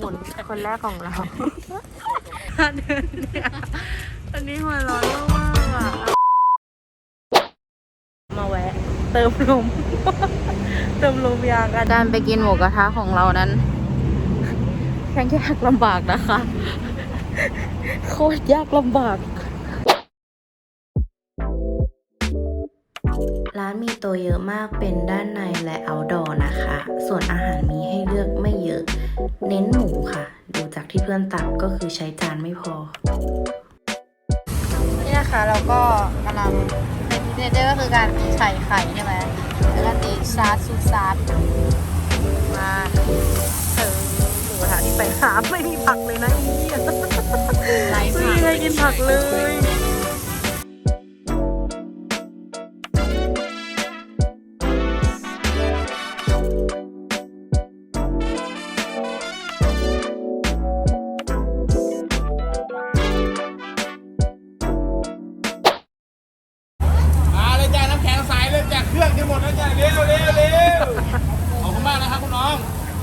มุนคนแรกของเราเดินเนี่ยอันนี้หัวร้อนมากๆอะมาแวะ เติมลม เติมลมยางกันการไปกินหมูกระทะของเรานั้นยังยากลำบากนะคะ โคตรยากลำบาก ร้านมีโตัวเยอะมากเป็นด้านในและ outdoor นะคะ ส่วนอาหารมีให้เลือกไม่เยอะ เน้นหมูค่ะ ดูจากที่เพื่อนตักก็คือใช้จานไม่พอ นี่นะคะเราก็กำลังเป็นพิเศษก็คือการใส่ไข่ใช่ไหมแล้วก็ตีซาสซูซาสมาเออหมูกระทะที่ไปหาไม่มีผักเลยนะอีเนี่ยไร้ไม่ผัมีกใครกินผักเลย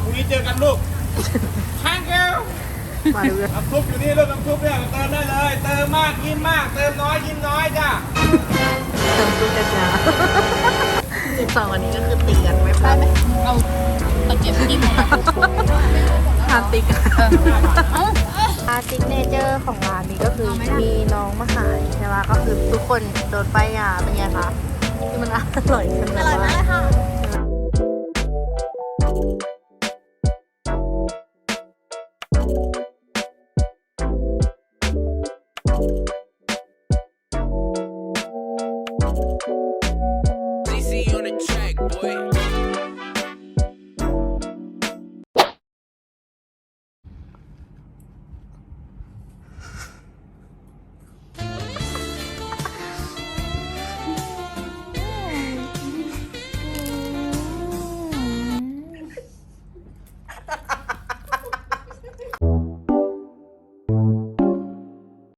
รุ่งนี้เจอกันลูกทางเกลมาดูกันน้ำซุปอยู่นี่ลูกน้ำซุปเนี่ยเติมได้เลย เติมมากยิ้มมาก เติมน้อยยิ้มน้อยจ้าเติมตู้กันยาสองอันนี้ก็คือตีกันไม่พลาดไหมเอาตะเกียบกินทานติกอาซิกเนเจอร์ของร้านนี้ก็คือมีน้องมาขายใช่ไหมก็คือทุกคนโดนป้ายยาเป็นไงคะที่มันอร่อยขนาดว่า you